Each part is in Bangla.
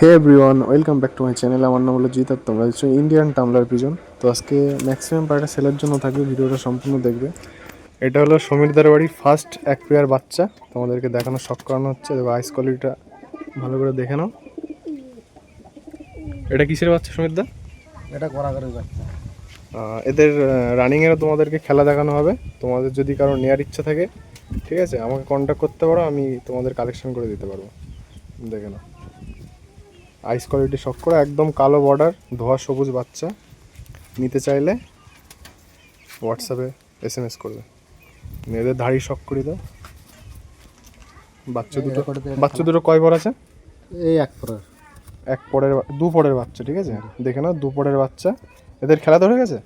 Hey everyone welcome back to my channel আমার নাম হলো জিত আর তোমরা হচ্ছে ইন্ডিয়ান টামলার পিজন তো আজকে ম্যাক্সিমাম পার্টটা সেলের জন্য থাকবে ভিডিওটা সম্পূর্ণ দেখবে। এটা হলো সমীরদার বাড়ির ফার্স্ট এক পেয়ার বাচ্চা। তোমাদেরকে দেখানো শখ করানো হচ্ছে। দেখো আইস কোয়ালিটিটা ভালো করে দেখে নাও। এটা কিসের বাচ্চা সমীরদা এটা করা করে বাচ্চা এদের রানিংয়েরও তোমাদেরকে খেলা দেখানো হবে। তোমাদের যদি কারও নেওয়ার ইচ্ছা থাকে ঠিক আছে? আমাকে কন্ট্যাক্ট করতে পারো আমি তোমাদের কালেকশন করে দিতে পারব। দেখে নাও। আইস কোয়ালিটি শখ করে একদম কালো বর্ডার ধোয়া সবুজ বাচ্চা নিতে চাইলে হোয়াটসঅ্যাপে এস এম এস করবে। মেয়েদের দাড়ি শখ করে দাও। বাচ্চা দুটো বাচ্চা দুটো কয় পর আছে? এই এক পরের। এক পরের দু পরের বাচ্চা ঠিক আছে? দেখে নাও দু পরের বাচ্চা। এদের খেলা ধরে গেছে?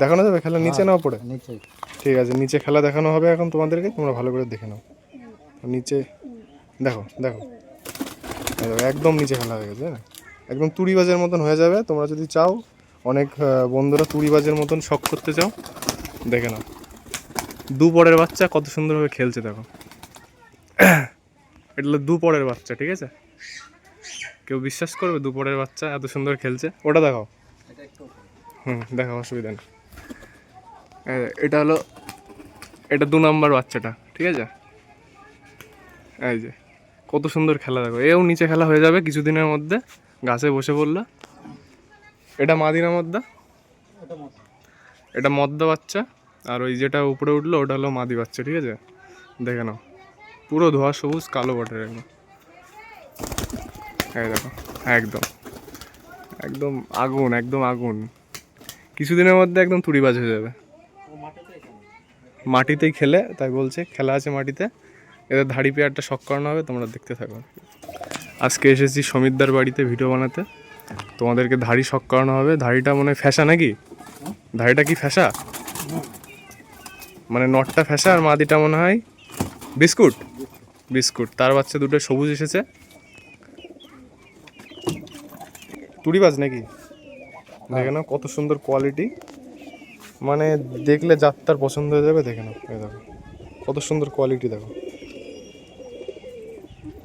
দেখানো যাবে? খেলা নিচে নাও পড়ে। ঠিক আছে নিচে খেলা দেখানো হবে এখন তোমাদেরকে তোমরা ভালো করে দেখে নাও। নিচে দেখো দেখো, একদম নিচে খেলা হয়ে গেছে একদম তুড়িবাজের মতন হয়ে যাবে। তোমরা যদি চাও, অনেক বন্ধুরা তুড়িবাজের মতন শখ করতে চাও, দেখে নাও। দু পরের বাচ্চা কত সুন্দরভাবে খেলছে, দেখো। এটা হলো দু পরের বাচ্চা, ঠিক আছে? কেউ বিশ্বাস করবে দু পরের বাচ্চা এত সুন্দর খেলছে? ওটা দেখাও। হুম, দেখাও, অসুবিধা নেই। এটা হলো, এটা দু নম্বর বাচ্চাটা, ঠিক আছে? এই যে কত সুন্দর খেলা দেখো। এও নিচে খেলা হয়ে যাবে কিছুদিনের মধ্যে। গাছে বসে পড়ল। এটা মাদিনা মদ্দা? এটা মদ্দা বাচ্চা। আর ওই যেটা উপরে উঠল, ওটা হলো মাদি বাচ্চা, ঠিক আছে? দেখে নাও। পুরো ধোয়া সবুজ, কালো বটের একদম। দেখো, একদম। একদম আগুন একদম আগুন। কিছুদিনের মধ্যে একদম তুড়িবাজ হয়ে যাবে। মাটিতেই খেলে, তাই বলছে। খেলা আছে মাটিতে। এদের ধাড়ি পেয়ারটা শখ করানো হবে, তোমরা দেখতে থাকো। আজকে এসেছি সমিতদার বাড়িতে ভিডিও বানাতে। তোমাদেরকে ধাড়ি শখ করানো হবে। ধাড়িটা মনে ফ্যাসা নাকি? ধাড়িটা কি ফ্যাসা? মানে নটটা ফ্যাসা আর মাদিটা মনে হয় বিস্কুট? বিস্কুট। তার বাচ্চা দুটো সবুজ এসেছে। তুড়িবাজ নাকি? দেখে নাও কত সুন্দর কোয়ালিটি। মানে দেখলে যাত্রার পছন্দ হয়ে যাবে, দেখে নাও। দেখো। কত সুন্দর কোয়ালিটি, দেখো।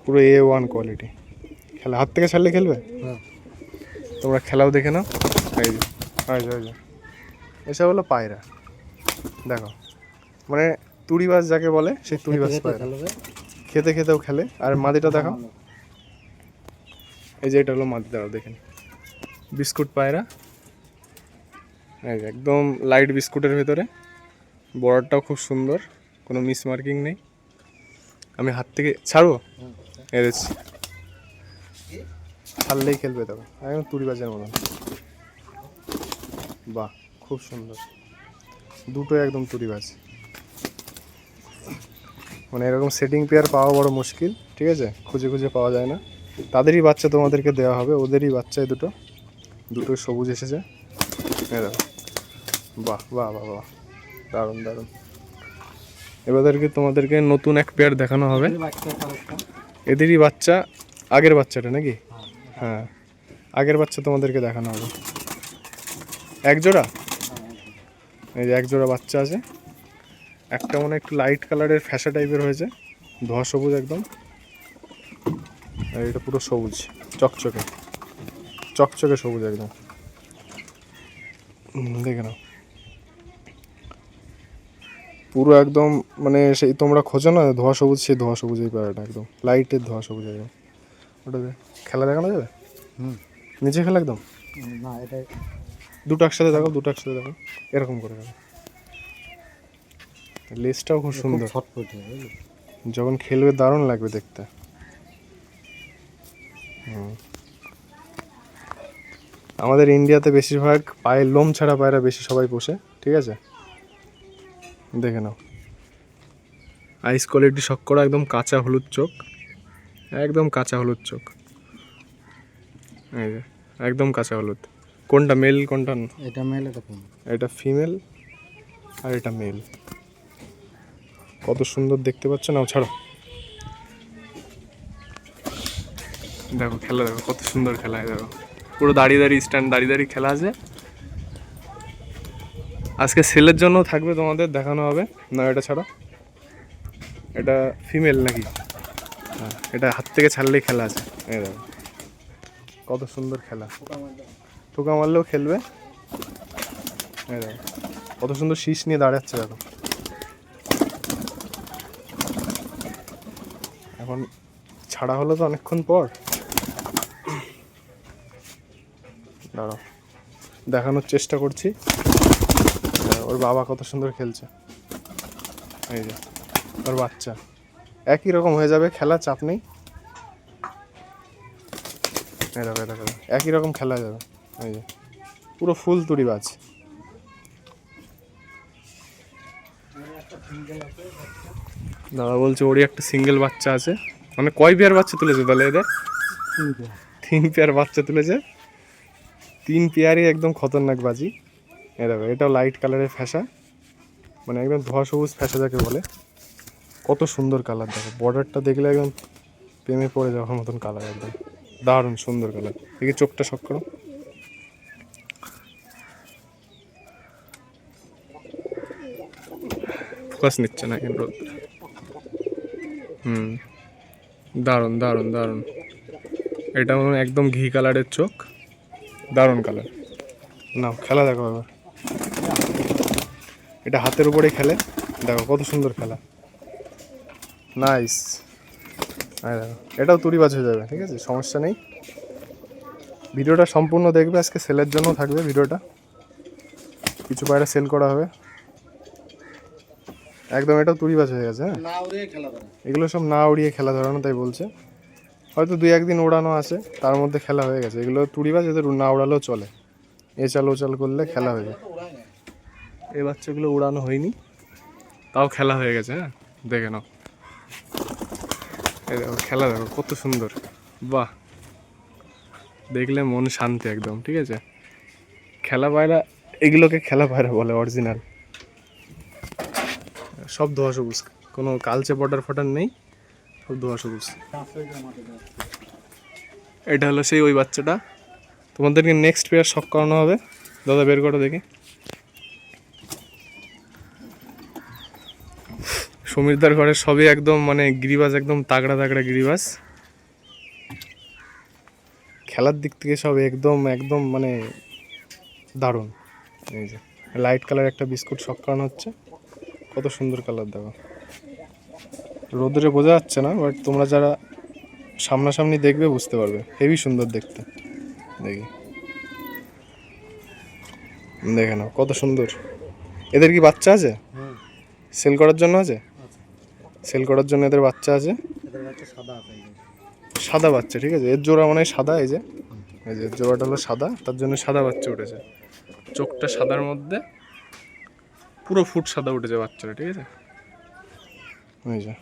পুরো এ ওয়ান কোয়ালিটি খেলা হাত থেকে ছাড়লে খেলবে? হ্যাঁ। তোমরা খেলাও দেখে নাও। এই যে এই যে এই যে। এসব হলো পায়রা। দেখো মানে তুড়িবাজ যাকে বলে সেই তুড়িবাজ পায়রা। খেতে খেতেও খেলে। আর মাদিটা দেখো এই যে এটা হলো মাদি দাঁড়াও দেখেন বিস্কুট পায়রা। এই যে একদম লাইট বিস্কুটের ভেতরে। বর্ডারটাও খুব সুন্দর। কোনো মিস মার্কিং নেই। আমি হাত থেকে ছাড়বো? যে ছাড়লেই খেলবে তখন একদম তুড়ি বাজার মতন। বাহ, খুব সুন্দর। দুটো একদম তুড়ি বাজ। মানে এরকম সেটিং পেয়ার পাওয়া বড় মুশকিল, ঠিক আছে? খুঁজে খুঁজে পাওয়া যায় না। তাদেরই বাচ্চা তোমাদেরকে দেওয়া হবে, ওদেরই বাচ্চা দুটো। দুটো সবুজ এসেছে। দেখো। বাহ বাহ বাহ বাহ। দারুণ দারুণ। এবারকে তোমাদেরকে নতুন এক পেয়ার দেখানো হবে? এদেরই বাচ্চা, আগের বাচ্চাটা নাকি? হ্যাঁ। আগের বাচ্চা তোমাদেরকে দেখানো হবে। এক জোড়া? এই যে এক জোড়া বাচ্চা আছে। একটা মনে একটু লাইট কালারের ফ্যাশা টাইপের হয়েছে। ধোয়া সবুজ একদম। আর এটা পুরো সবুজ, চকচকে। চকচকে সবুজ একদম। দেখে নাও। পুরো একদম মানে সেই তোমরা খোঁজো না ধোয়া সবুজ সেই ধোয়া সবুজ এই প্যারাটা একদম। লাইটের ধোয়া সবুজ একদম। ওটাতে খেলা দেখানো যাবে? হুম। নিচে খেলা একদম? না এটা দুটো একসাথে দেখো দুটো একসাথে দেখো এরকম করে দেখো লেজটাও খুব সুন্দর। যখন খেলবে দারুণ লাগবে দেখতে। আমাদের ইন্ডিয়াতে বেশিরভাগ পায়ের লোম ছাড়া পায়রা বেশি সবাই পোষে ঠিক আছে? দেখে নাও। আইস কোয়ালিটি শখ করা একদম কাঁচা হলুদ চোখ। একদম কাঁচা হলুদ চোখ। এই যে একদম কাঁচা হলুদ। কোনটা মেল কোনটা এটা মেল এটা ফিমেল এটা ফিমেল আর এটা মেল কত সুন্দর দেখতে পাচ্ছ? নাও ছাড়ো। দেখো খেলা দেখো কত সুন্দর খেলা হয় দেখো। পুরো দাঁড়িয়ে দাঁড়িয়ে স্ট্যান্ড দাঁড়িয়ে দাঁড়িয়ে খেলা আছে। আজকে সেলের জন্য থাকবে তোমাদের, দেখানো হবে। না, এটা ছাড়া। এটা ফিমেল নাকি? হ্যাঁ এটা হাত থেকে ছাড়লেই খেলা আছে। কত সুন্দর খেলা। টোকা মারলেও খেলবে। কত সুন্দর শীষ নিয়ে দাঁড়াচ্ছে, দেখো। এখন ছাড়া হলো তো অনেকক্ষণ পর। দাঁড়াও। দেখানোর চেষ্টা করছি। ওর বাবা কত সুন্দর খেলছে। এই যে ওর বাচ্চা। একই রকম হয়ে যাবে খেলা চাপ নেই। এই দেখো। একই রকম খেলা যাবে। এই যে পুরো ফুল তুড়ি বাজ। দাদা বলছে ওরই একটা সিঙ্গেল বাচ্চা আছে। মানে কয় পেয়ার বাচ্চা তুলেছে তাহলে এদের? তিন পেয়ার বাচ্চা তুলেছে। তিন পেয়ারই একদম খতরনাক বাজি এ দেখো, এটাও লাইট কালারের ফ্যাসা মানে একদম ধোয়া সবুজ ফ্যাসা যাকে বলে। কত সুন্দর কালার দেখো। বর্ডারটা দেখলে একদম প্রেমে পড়ে যাওয়ার মতন কালার একদম। দারুণ সুন্দর কালার দেখি চোখটা শখ করো। ফোকাস নিচ্ছে না কিন্তু। হুম। দারুণ দারুণ দারুণ। এটা মনে একদম ঘি কালারের চোখ। দারুণ কালার না খেলা দেখো এবার। এটা হাতের উপরে খেলে। দেখো কত সুন্দর খেলা। নাইস দেখো এটাও তুড়িবাজ হয়ে যাবে ঠিক আছে? সমস্যা নেই। ভিডিওটা সম্পূর্ণ দেখবে আজকে সেলের জন্য থাকবে ভিডিওটা। কিছু পায়রা সেল করা হবে। একদম এটাও তুড়িবাজ হয়ে গেছে হ্যাঁ? এগুলো সব না উড়িয়ে খেলা ধরানো তাই বলছে। হয়তো দুই একদিন ওড়ানো আছে তার মধ্যে খেলা হয়ে গেছে। এগুলো তুড়িবাজ এদের না উড়ালেও চলে। এচাল ওচাল করলে খেলা হয়ে যায়। এই বাচ্চাগুলো উড়ানো হয়নি। তাও খেলা হয়ে গেছে হ্যাঁ? দেখে নাও। দেখো, খেলা দেখো, কত সুন্দর। বাহ। দেখলে মন শান্তি একদম, ঠিক আছে? খেলা পায়রা, এগুলোকে খেলা পায়রা বলে অরিজিনাল সব ধোয়া সবুজ। কোনো কালচে বর্ডার ফটার নেই, সব ধোয়া সবুজ। এটা হলো সেই ওই বাচ্চাটা। তোমাদেরকে নেক্সট পেয়ার শখ করানো হবে। দাদা, বের করো দেখি। সমীরদার ঘরে সবই একদম মানে গিরিবাজ একদম তাগড়া তাগড়া গিরিবাস খেলার দিক থেকে সব একদম একদম মানে দারুণ। এই যে লাইট কালার একটা বিস্কুট শখ করানো হচ্ছে। কত সুন্দর কালার দেখো। রোদরে বোঝা যাচ্ছে না বাট তোমরা যারা সামনাসামনি দেখবে বুঝতে পারবে। হেভি সুন্দর দেখতে। দেখি। দেখে নাও কত সুন্দর। এদের কি বাচ্চা আছে? সেল করার জন্য আছে? সেল করার জন্য এদের বাচ্চা আছে। সাদা বাচ্চা ঠিক আছে? এর জোড়া মানে সাদা এই যে। এই যে এর জোড়াটা হলো সাদা তার জন্য সাদা বাচ্চা উঠেছে। চোখটা সাদার মধ্যে পুরো ফুট সাদা উঠেছে বাচ্চাটা ঠিক আছে? এই যে।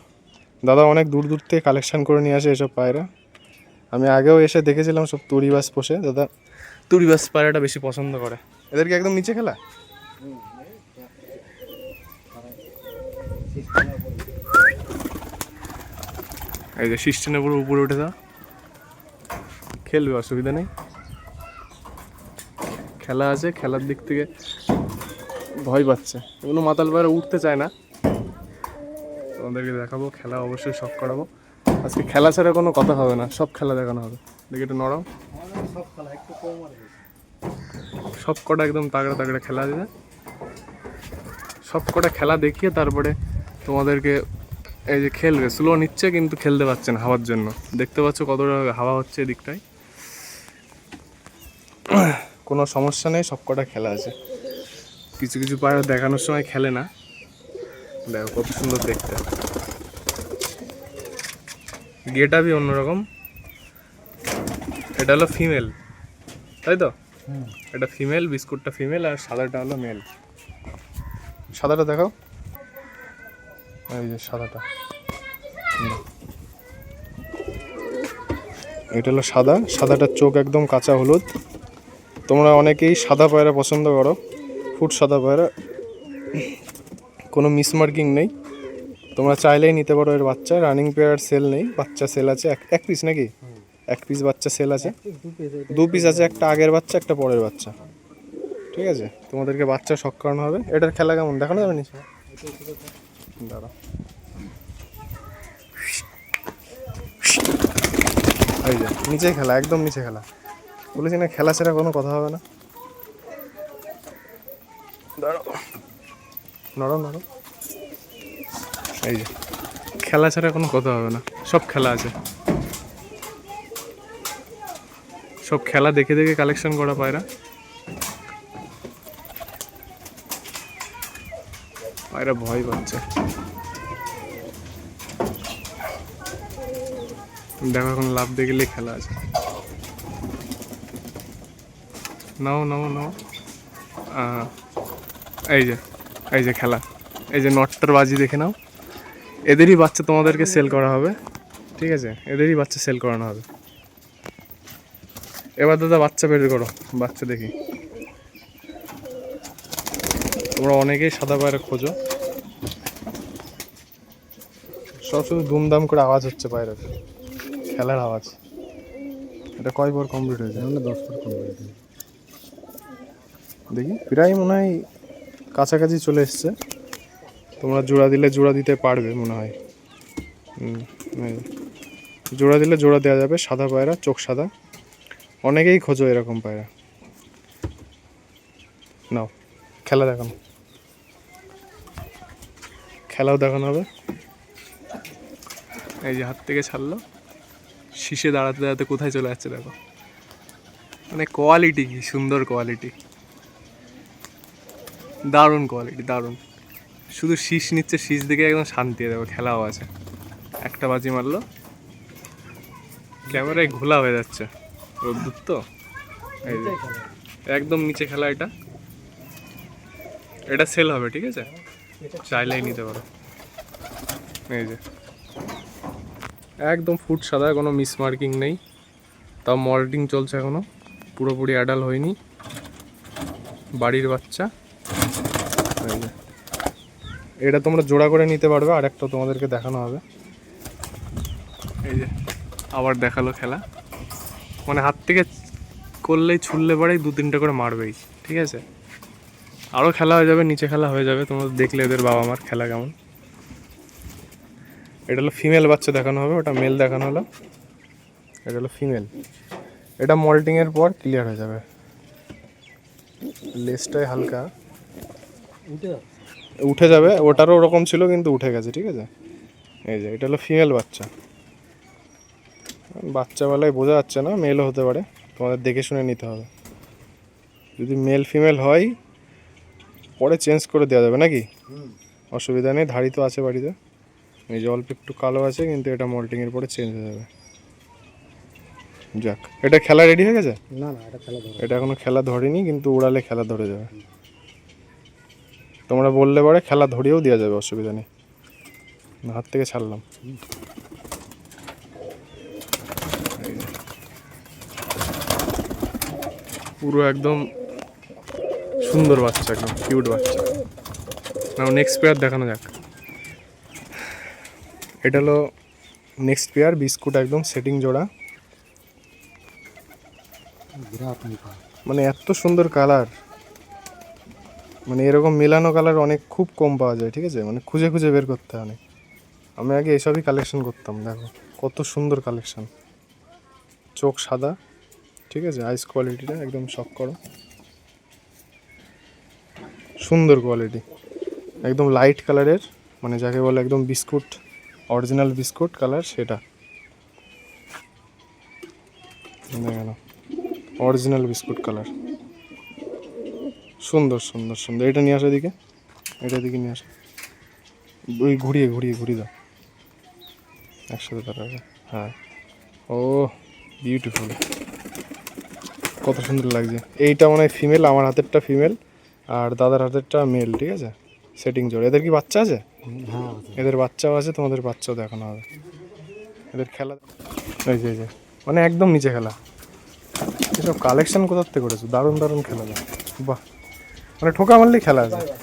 দাদা অনেক দূর দূর থেকে কালেকশান করে নিয়ে আসে এসব পায়রা। আমি আগেও এসে দেখেছিলাম সব তুড়িবাস পোষে। দাদা তুড়িবাস পায়রাটা বেশি পছন্দ করে। এদেরকে একদম নিচে খেলা? এই যে সিস্টেমের পুরো উপরে উঠে দাও খেলবে, অসুবিধা নেই। খেলা আছে, খেলার দিক থেকে ভয় পাচ্ছে। এগুলো মাতাল পায়রা উঠতে চায় না। তোমাদেরকে দেখাবো, খেলা অবশ্যই শখ করাবো। আজকে খেলা ছাড়া কোনো কথা হবে না, সব খেলা দেখানো হবে। দেখি একটু নরম। সব কটা একদম তাগড়া তাগড়া খেলা দেবে সব কটা খেলা দেখিয়ে তারপরে তোমাদেরকে এই যে খেলবে স্লো নিচ্ছে কিন্তু খেলতে পারছে না হাওয়ার জন্য। দেখতে পাচ্ছ কতটা হাওয়া হচ্ছে এদিকটায়। কোনো সমস্যা নেই সব কটা খেলা আছে। কিছু কিছু পায়রা দেখানোর সময় খেলে না। দেখো কত সুন্দর দেখতে। গেট আপই অন্যরকম। এটা হলো ফিমেল তাই তো? এটা ফিমেল বিস্কুটটা ফিমেল আর সাদাটা হলো মেল সাদাটা দেখাও। এই যে সাদাটা। এটা হলো সাদা। সাদাটার চোখ একদম কাঁচা হলুদ। তোমরা অনেকেই সাদা পায়রা পছন্দ করো। ফুট সাদা পায়রা। কোনো মিসমার্কিং নেই। তোমরা চাইলেই নিতে পারো এর বাচ্চা। রানিং পেয়ার সেল নেই। বাচ্চা সেল আছে। এক পিস নাকি? এক পিস বাচ্চা সেল আছে। দু পিস আছে। একটা আগের বাচ্চা, একটা পরের বাচ্চা। ঠিক আছে? তোমাদেরকে বাচ্চা শখ করানো হবে। এটার খেলা কেমন? দেখানো যাবে নিচে দাঁড়া এই যে নিচে খেলা, একদম নিচে খেলা। বলেছি না, খেলা ছাড়া কোনো কথা হবে না। নরম নরম। এই যে, খেলা ছাড়া কোনো কথা হবে না। সব খেলা আছে। সব খেলা দেখে দেখে কালেকশন করা পায়রা। পায়রা ভয় পাচ্ছে। দেখো এখন লাভ দেখলে খেলা আছে। নাও নাও নাও। এই যে এই যে খেলা। এই যে নটটার বাজি দেখে নাও। এদেরই বাচ্চা তোমাদেরকে সেল করা হবে। ঠিক আছে? এদেরই বাচ্চা সেল করানো হবে। এবার দাদা বাচ্চা বের করো। বাচ্চা দেখি। তোমরা অনেকেই সাদা পায়রা খোঁজো। সব শুধু দুমদাম করে আওয়াজ হচ্ছে পায়রার খেলার আওয়াজ। এটা কয় বার কমপ্লিট হয়েছে? আমরা দশ ফুট কম করে দিই। দেখি প্রায় মনে হয় কাছাকাছি চলে এসছে। তোমরা জোড়া দিলে জোড়া দিতে পারবে মনে হয়। জোড়া দিলে জোড়া দেওয়া যাবে সাদা পায়রা চোখ সাদা। অনেকেই খোঁজো এরকম পায়রা। নাও খেলা দেখানো খেলাও দেখানো হবে। এই যে হাত থেকে ছাড়লো। শীষে দাঁড়াতে দাঁড়াতে কোথায় চলে যাচ্ছে দেখো। মানে কোয়ালিটি কি, সুন্দর কোয়ালিটি দারুণ কোয়ালিটি দারুণ। শুধু শীষ নিচ্ছে, শীষ দেখে একদম শান্তি দেখো, খেলাও আছে। একটা বাজি মারলো। ক্যামেরায় ঘোলা হয়ে যাচ্ছে। রোদ্দুর তো? একদম নিচে খেলা এটা। এটা সেল হবে, ঠিক আছে? চাইলেই নিতে পারো। এই যে। একদম ফুট সাদা, কোনো মিস মার্কিং নেই। তাও মল্টিং চলছে এখনও পুরোপুরি অ্যাডাল হয়নি। বাড়ির বাচ্চা। এটা তোমরা জোড়া করে নিতে পারবে, আর একটা তোমাদেরকে দেখানো হবে। এই যে, আবার দেখাল খেলা। মানে হাত থেকে করলেই ছুললে পরেই দু তিনটে করে মারবেই, ঠিক আছে? আরও খেলা হয়ে যাবে, নিচে খেলা হয়ে যাবে। তোমরা দেখলে এদের বাবা মার খেলা কেমন। এটা হলো ফিমেল বাচ্চা দেখানো হবে, ওটা মেল দেখানো হলো। এটা হলো ফিমেল এটা মল্টিংয়ের পর ক্লিয়ার হয়ে যাবে। লেজটাই হালকা। উঠে যাবে, ওটারও ওরকম ছিল কিন্তু উঠে গেছে, ঠিক আছে? এই যে, এটা হলো ফিমেল বাচ্চা। বাচ্চাবেলায় বোঝা যাচ্ছে না মেলও হতে পারে। তোমাদের দেখে শুনে নিতে হবে। যদি মেল ফিমেল হয় পরে চেঞ্জ করে দেওয়া যাবে নাকি? অসুবিধা নেই ধাড়ি তো আছে বাড়িতে। এই যে অল্প একটু কালো আছে কিন্তু এটা মল্টিংয়ের পরে চেঞ্জ হয়ে যাবে। যাক এটা খেলা রেডি হয়ে গেছে? না না এটা খেলা ধরো এটা এখনও খেলা ধরেনি কিন্তু উড়ালে খেলা ধরে যাবে। তোমরা বললে পরে খেলা ধরিয়েও দেওয়া যাবে অসুবিধা নেই। হাত থেকে ছাড়লাম। পুরো একদম সুন্দর বাচ্চা একদম কিউট বাচ্চা। না নেক্সট পেয়ার দেখানো যাক। এটা হলো নেক্সট পেয়ার বিস্কুট একদম সেটিং জোড়া। মানে এত সুন্দর কালার মানে এরকম মেলানো কালার অনেক খুব কম পাওয়া যায়, ঠিক আছে? মানে খুঁজে খুঁজে বের করতে হয় অনেক। আমি আগে এসবই কালেকশন করতাম, দেখো, কত সুন্দর কালেকশন চোখ সাদা, ঠিক আছে? আইস কোয়ালিটিটা একদম শখ করো। সুন্দর কোয়ালিটি একদম লাইট কালারের মানে যাকে বলে একদম বিস্কুট অরিজিনাল বিস্কুট কালার সেটা। দেখে নাও অরিজিনাল বিস্কুট কালার সুন্দর সুন্দর সুন্দর। এটা নিয়ে আসো এদিকে। এটা দিকে নিয়ে আসো। ওই ঘুরিয়ে ঘুরিয়ে ঘুরিয়ে দাও। একসাথে দাঁড়াবে হ্যাঁ। ও বিউটিফুল কত সুন্দর লাগছে। এইটা মনে হয় ফিমেল আমার হাতেরটা ফিমেল আর দাদার হাতেরটা মেল ঠিক আছে? সেটিং জোর এদের কি বাচ্চা আছে? হ্যাঁ আছে। এদের বাচ্চাও আছে তোমাদের বাচ্চাও দেখানো হবে। এদের খেলা এই যে এই যে। মানে একদম নিচে খেলা। এসব কালেকশন কোথার থেকে করেছ? দারুণ দারুণ খেলা যায় বাহ। মানে ঠোকা মারলেই খেলা আছে।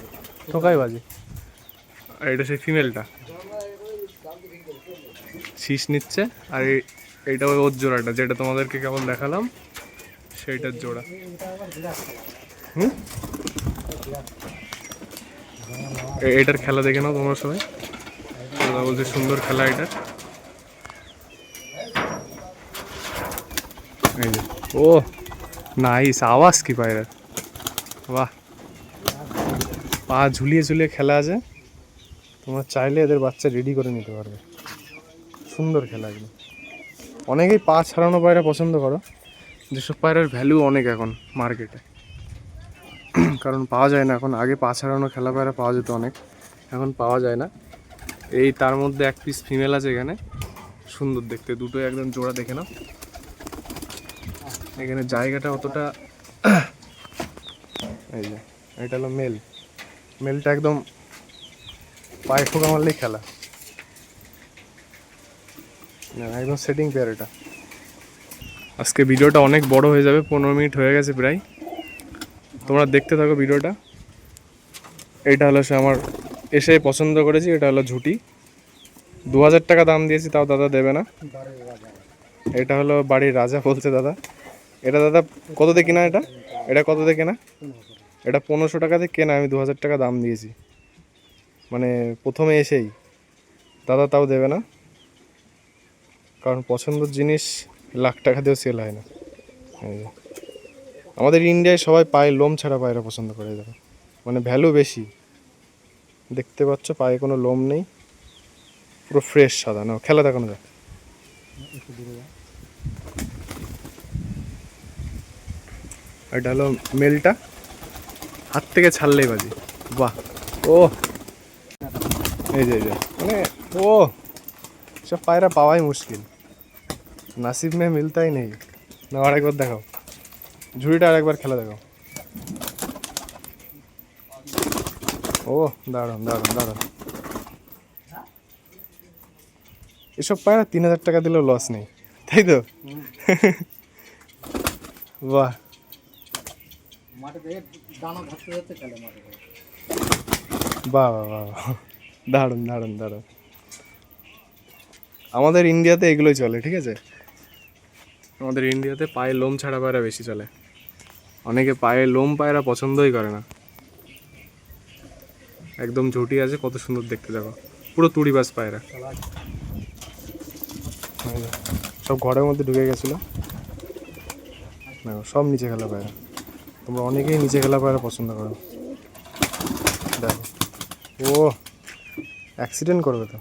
ঠোকাই বাজে। আর এটা সেই ফিমেলটা শীষ নিচ্ছে। আর এই- এইটা ওই ওর জোড়াটা যেটা তোমাদেরকে কেবল দেখালাম সেইটার জোড়া। হুম? এটার খেলা দেখে নাও তোমরা সবাই। বলছে সুন্দর খেলা এটার ও নাইস আওয়াজ কি পায়রার বাহ। পা ঝুলিয়ে ঝুলিয়ে খেলা আছে। তোমরা চাইলে এদের বাচ্চা রেডি করে নিতে পারবে। সুন্দর খেলা এগুলো অনেকেই পা ছাড়ানো পায়রা পছন্দ করো। যেসব পায়রার ভ্যালু অনেক এখন মার্কেটে কারণ পাওয়া যায় না। এখন আগে পা ছাড়ানো খেলা পায়রা পাওয়া যেত অনেক। এখন পাওয়া যায় না। এই তার মধ্যে এক পিস ফিমেল আছে এখানে। সুন্দর দেখতে। দুটো একদম জোড়া দেখে নাও। এখানে জায়গাটা অতটা এই যে, এটা হলো মেল মেলটা একদম পায়ে ঠোকা মারলেই খেলা। একদম সেটিং পেয়ার এটা। আজকে ভিডিওটা অনেক বড় হয়ে যাবে, পনেরো মিনিট হয়ে গেছে প্রায়। তোমরা দেখতে থাকো ভিডিওটা। এটা হলো সে আমার এসে পছন্দ করেছি, এটা হলো ঝুটি। দু হাজার টাকা দাম দিয়েছি, তাও দাদা দেবে না। এটা হলো বাড়ির রাজা বলছে দাদা। এটা দাদা কত দিয়ে কেনা এটা? এটা কত দিয়ে কেনা? এটা পনেরোশো টাকাতে কেনা, আমি দু হাজার টাকা দাম দিয়েছি। মানে প্রথমে এসেই। দাদা তাও দেবে না। কারণ পছন্দের জিনিস লাখ টাকা দিয়েও সেল হয় না। এই। আমাদের ইন্ডিয়ায় সবাই পায়ে লোম ছাড়া পায়রা পছন্দ করে যাবে মানে ভ্যালু বেশি। দেখতে পাচ্ছ, পায়ে কোনো লোম নেই। পুরো ফ্রেশ সাদা। না খেলা দেখানো যায় এটা হলো মেলটা। হাত থেকে ছাড়লেই বাজি। বাহ। ও। এই যে মানে ও। সব পায়রা পাওয়াই মুশকিল। নাসিব মে মিলতাই নেই। না আরেকবার দেখাও। ঝুড়িটা আরেকবার খেলা দেখো। ও দাঁড়ান দাঁড়ান দাঁড়ান এসব পায়রা তিন হাজার টাকা দিলেও লস নেই, তাই তো? বাহ। বাহ বাহ দারুণ দারুণ। আমাদের ইন্ডিয়াতে এগুলোই চলে, ঠিক আছে? আমাদের ইন্ডিয়াতে পায়ে লোম ছাড়া পায়রা বেশি চলে। অনেকে পায়ে লোম পায়রা পছন্দই করে না। একদম ঝুটি আছে, কত সুন্দর দেখতে দেখো। পুরো তুড়ি বাস পায়রা। সব ঘরের মধ্যে ঢুকে গেছিল। দেখো, সব নিচে খেলা পায়রা। তোমরা অনেকেই নিচে খেলা পায়রা পছন্দ করো। দেখো। ও অ্যাক্সিডেন্ট করবে তো।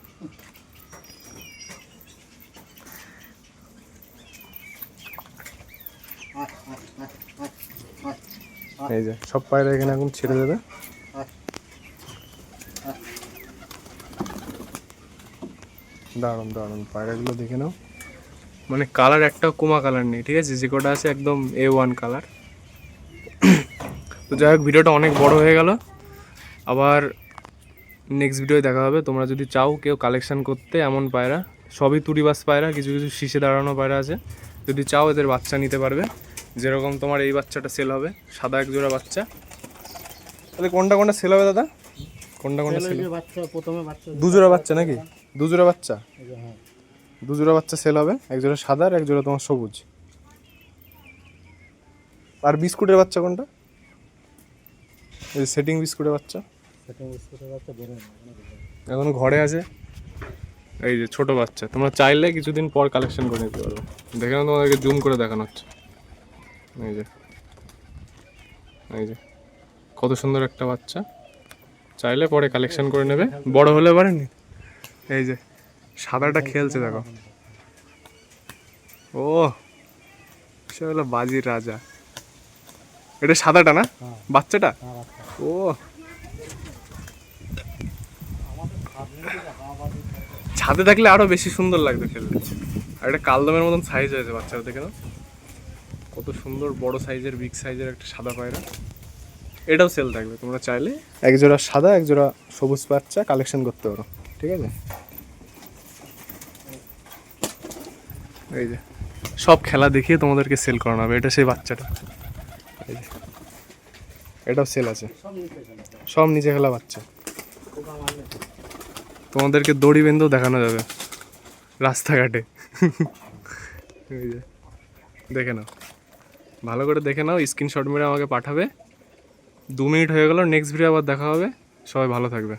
এই যে, সব পায়রা এখানে এখন ছেড়ে দেবে। দারুণ দারুণ, পায়রাগুলো দেখে নাও। মানে কালার একটাও কোমা কালার নেই, ঠিক আছে? যে কটা আছে একদম এ ওয়ান কালার। তো যাই হোক, ভিডিওটা অনেক বড় হয়ে গেল। আবার নেক্সট ভিডিওয়ে দেখা হবে। তোমরা যদি চাও কেউ কালেকশন করতে, এমন পায়রা, সবই তুড়িবাস পায়রা, কিছু কিছু শীষে দাঁড়ানো পায়রা আছে। যদি চাও, এদের বাচ্চা নিতে পারবে। যেরকম তোমার এই বাচ্চাটা সেল হবে সাদা এক জোড়া বাচ্চা। তাহলে কোনটা কোনটা সেল হবে দাদা? কোনটা কোনটা সেল বাচ্চা প্রথমে বাচ্চা। দু জোড়া বাচ্চা নাকি? দু জোড়া বাচ্চা? হ্যাঁ। দু জোড়া বাচ্চা সেল হবে এক জোড়া সাদা আর এক জোড়া তোমার সবুজ। আর বিস্কুটের বাচ্চা কোনটা? এই সেটিং বিস্কুটের বাচ্চা। সেটা বিস্কুটের বাচ্চা এখনও ঘরে আছে। এই যে ছোট বাচ্চা তোমরা চাইলে কিছুদিন পর কালেকশন করে নিতে পারবে। দেখে তোমাদেরকে জুম করে দেখানো হচ্ছে। এই যে। এই যে। কত সুন্দর একটা বাচ্চা। চাইলে পরে কালেকশন করে নেবে। বড় হলে পারেনি? এই যে, সাদাটা খেলছে দেখো। ও, সে হলো বাজির রাজা। এটা সাদাটা না? বাচ্চাটা? ও। ছাদে থাকলে আরও বেশি সুন্দর লাগবে খেলতে। আর এটা কালদমের মতন সাইজ হয়েছে বাচ্চারা দেখে না? কত সুন্দর, বড় সাইজের বিগ সাইজের একটা সাদা পায়রা। এটাও সেল থাকবে, তোমরা চাইলে এক জোড়া সাদা এক জোড়া সবুজ বাচ্চা কালেকশন করতে পারো, ঠিক আছে? এই যে, সব খেলা দেখিয়ে তোমাদেরকে সেল করানো হবে, এটা সেই বাচ্চাটা। এই যে, এটাও সেল আছে। সব নিচে খেলে বাচ্চা। তোমাদেরকে দড়ি বেঁধেও দেখানো যাবে, রাস্তাঘাটে। দেখে নাও। ভালো করে দেখে নাও স্ক্রিনশট মেরে আমাকে পাঠাবে। দু মিনিট হয়ে গেল নেক্সট ভিডিও আবার দেখা হবে। সবাই ভালো থাকবে।